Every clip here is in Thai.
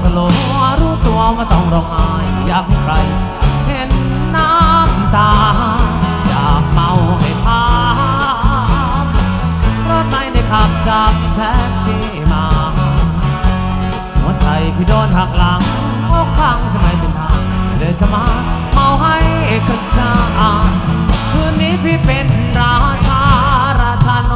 สลัวรู้ตัวว่าต้องร้องไห้อยากใคร เห็นน้ำตา อยากเมาให้พารถไม่ได้ขับจากแท็กซี่มา หัวใจพี่โดนหักหลังอกข้างใช่ไหมเป็นทางเลยจะมาเมาให้กระจาคืนนี้พี่เป็นราชาราชาโน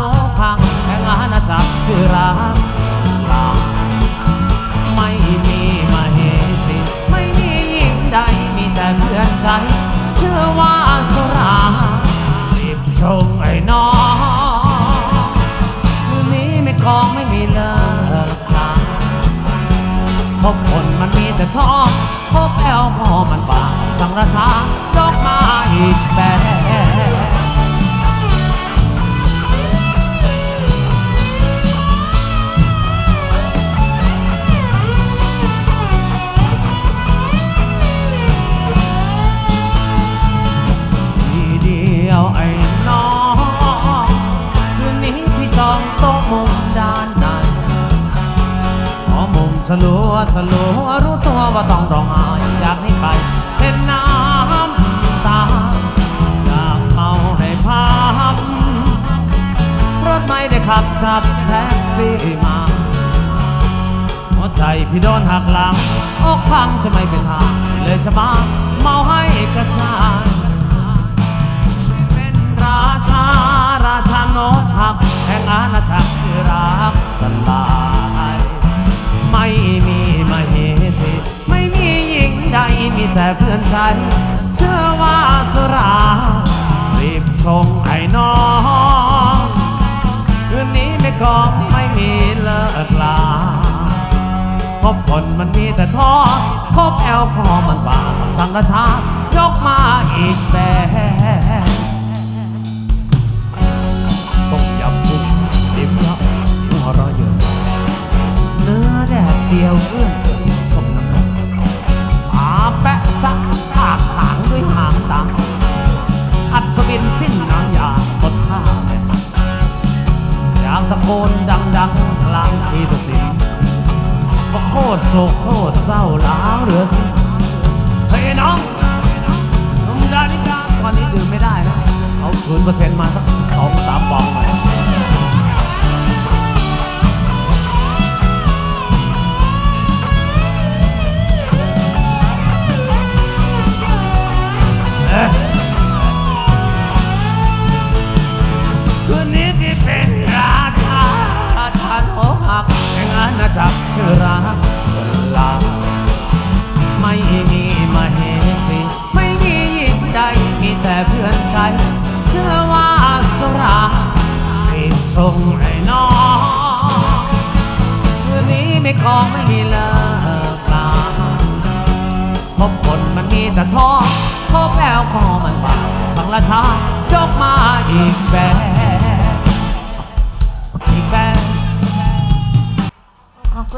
สลัวรู้ตัวว่าต้องร้องไห้อยากให้ใครเห็นน้ำตาอยากเมาให้พามรถไม่ได้ขับจับแท็กซี่มาหัวใจพี่โดนหักหลังอกพังจะไม่เป็นทางเลยจะมาเมาให้กระจายเป็นราชาราชานกหักแห่งอาณาจักรคือรักสลา แต่เพื่อนใจเชื่อว่าสุรา รีบชงไอ้น้องคืนนี้ไม่กองไม่มีเลิกลาพบคนมันมีแต่ท้อพบแอลกอฮอล์มันบ้าคำสั่งกระชายกมาอีกแบบ เศร้าล้าวเหลือสิเฮ้ยน้องนมดานิกาตอนนี้ดื่มไม่ได้นะ เอาศูนย์เปอร์เซ็นต์มาสักสองสามปองหน่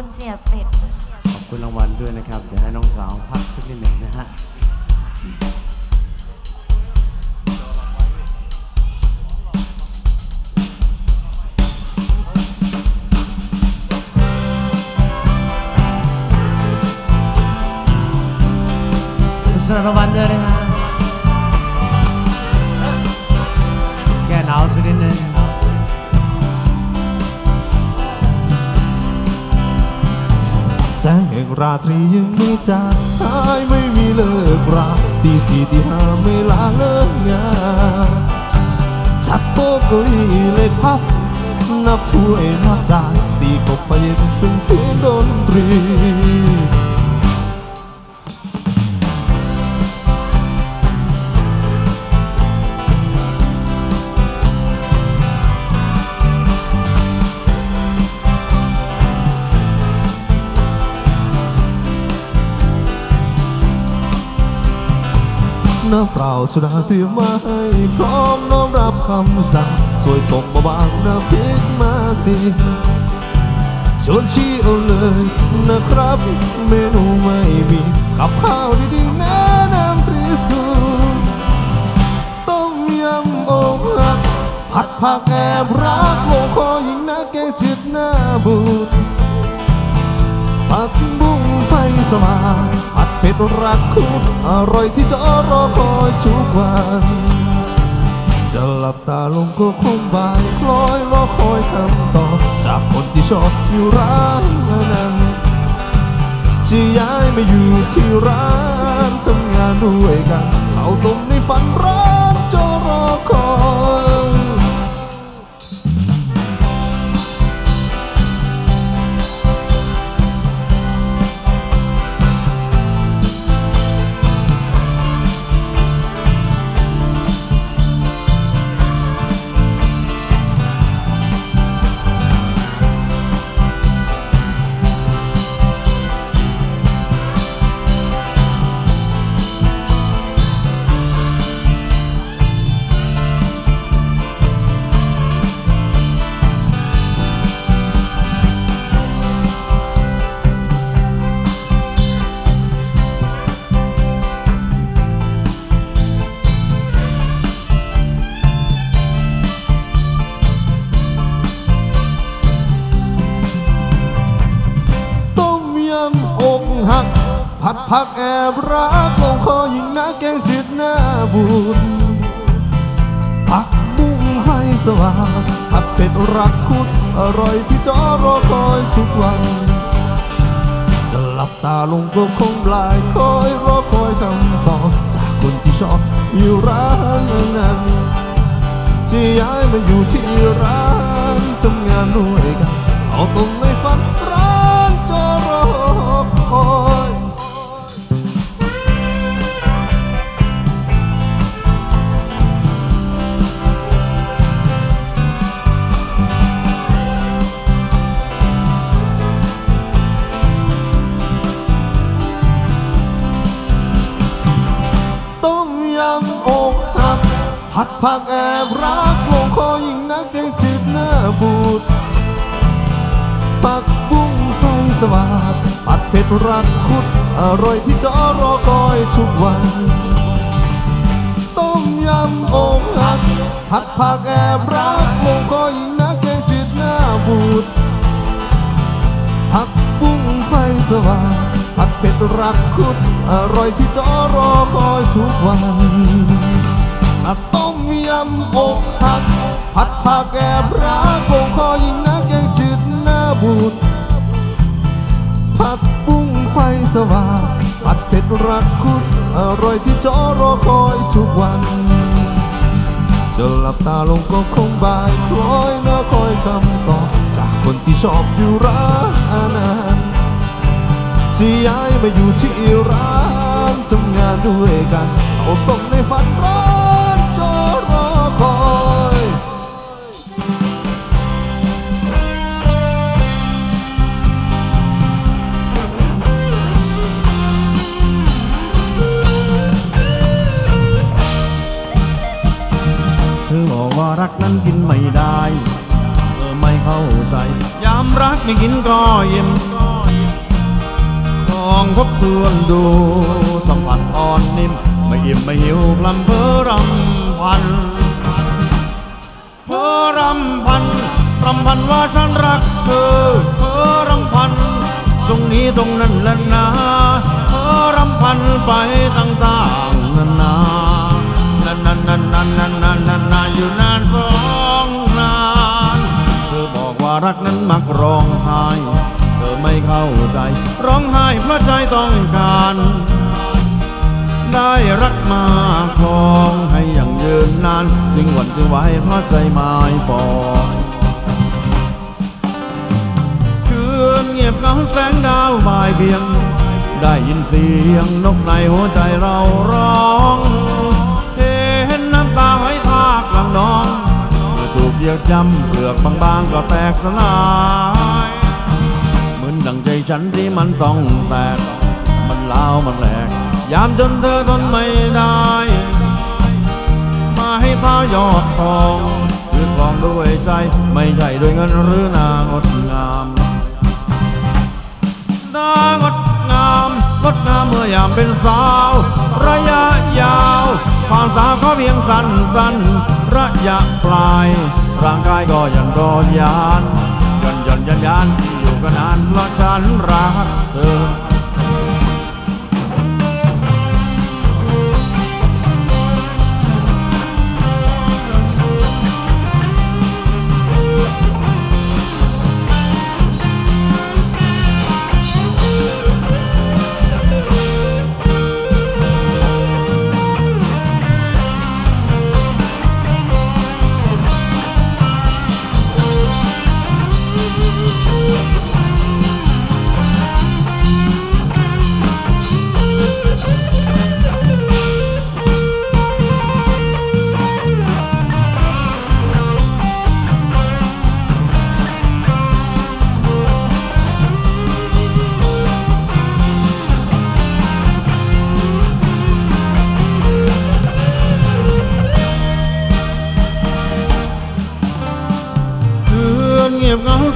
คุณเสียเป็ด ขอบคุณรางวัลด้วยนะครับ เดี๋ยวให้น้องสาวพักสักนิดหนึ่งนะฮะสำหรับรางวัลด้วยนะฮะแราตรียังไม่จางหายไม่มีเลิกราตีสี่ตีห้าไม่ลาเลิกงานชัดโต๊ะเก้าอี้เล็กพับนับถ้วยนับจานตีกบไปเย็นเป็นเสียงดนตรี เปล่าสุดาเตรียมมาให้พร้อมน้อมรับคำสั่งสวยตกมาบางน้ำพริกมาสิชวนชี้เอาเลยนะครับ เมนูไม่มีกับข้าวดีๆแนะนำที่สุดต้มยำอกหักผัดผักแอบรักโลคอยิงนักแกงจืดหน้าบูดผักบุ้งไฟสว่าง ก็รักคุณอร่อยที่จะรอคอยทุกวัน จะหลับตาลงก็คงบายคล้อยรอคอยคำตอบจากคนที่ชอบอยู่ร้านนั้นจะย้ายมาอยู่ที่ร้านทำงานด้วยกัน เราตรงในฝันร้าักแอบรักลงคอยิ่งนักแกงจืดหน้าบุญผักบุ้งไฟสว่างผัดเผ็ดรักคุดอร่อยที่จอรอคอยทุกวัน จะหลับตาลงก็คงบลายคอยรอคอยคำตอบจากคนที่ชอบอยู่ร้านนั้นจะย้ายมาอยู่ที่ร้านทำงานด้วยกันเอาตรงในฝันร้า เผ็ดรักคุดอร่อยที่จะรอคอยทุกวัน ต้มยำอกหักผัดผักแอบรักลงคอยิงนักแกงจืดหน้าบูดผักบุ้งไฟสว่างผัดเผ็ดรักคุดอร่อยที่จอรอคอยทุกวันต้มยำอกหักผัดผักแกบรักคงคอ สว่างผัดเผ็ดรักคุดอร่อยที่จอรอคอยทุกวันจะหลับตาลงก็คงบายคล้อยเนื้อคอยคำตอบจากคนที่ชอบอยู่ร้านอาหารจะย้ายมาอยู่ที่ร้านทำงานด้วยกันเอาตรงในฝันร้าน ทบทวนดูสัมผัสอ่อนนิ่ม ไม่อิ่มไม่หิวพลัมเพอรำพัน เพอรำพันรำพันว่าฉันรักเธอ เพอรำพัน ตรงนี้ตรงนั้นและนาเพอรำพันไปต่างๆนานานานานนานานนานานานาอยู่นานสองนาน เธอบอกว่ารักนั้นมักร้องไห้ อไม่เข้าใจ ร้องไห้เพราะใจต้องการ ได้รักมาครองให้อย่างยืนนาน จึงหวั่นจึงไหวเพราะใจไม้ปองคืนเงียบเงาแสงดาวบ่ายเบียง ได้ยินเสียงนกในหัวใจเราร้องเห็นน้ำตาหอยทากหลังน้องเมื่อถูกเยียดย่ำเปลือกบางๆก็แตกสลาย ดังใจฉันที่มันต้องแตก มันลาวมันแหลก ยามจนเธอทนไม่ได้ มาให้เท้ายอดทองคืนครองด้วยใจ ไม่ใช่ด้วยเงินหรือนางดงามนางดงามงดงามเมื่อยามเป็นสาว ระยะยาวความสาวเขาเพียงสั้นสั้นๆระยะปลาย ร่างกายก็ยันรอยานยันยันยันยันย ก็นนานเพราะฉันรักเธอ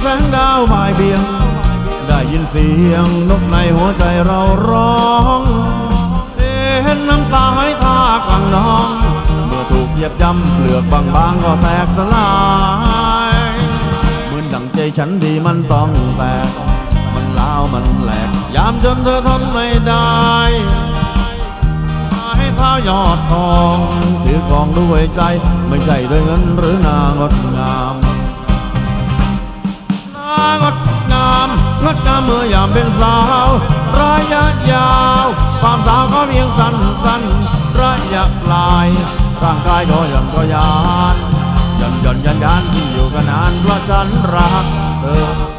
แสงดาวบ่ายเบี่ยง ได้ยินเสียงนกในหัวใจเราร้องเห็นน้ำตาให้ทากลางน้อง เมื่อถูกเหยียบย่ำเปลือกบางๆก็แตกสลายเหมือนดังใจฉันที่มันต้องแตก มันล้าวมันแหลก ยามจนเธอทนไม่ได้ให้เท้ายอดทองถือกองด้วยใจ ไม่ใช่ด้วยเงินหรือนางดงามางดงาม งดงามเมื่อยามเป็นสาวระยะยาว ความสาวก็เพียงสั้นสั้นระยะปลายร่างกายก็ยังก็ยานยันยันยันยันที่อยู่กันนานเพราะฉันรักเธอ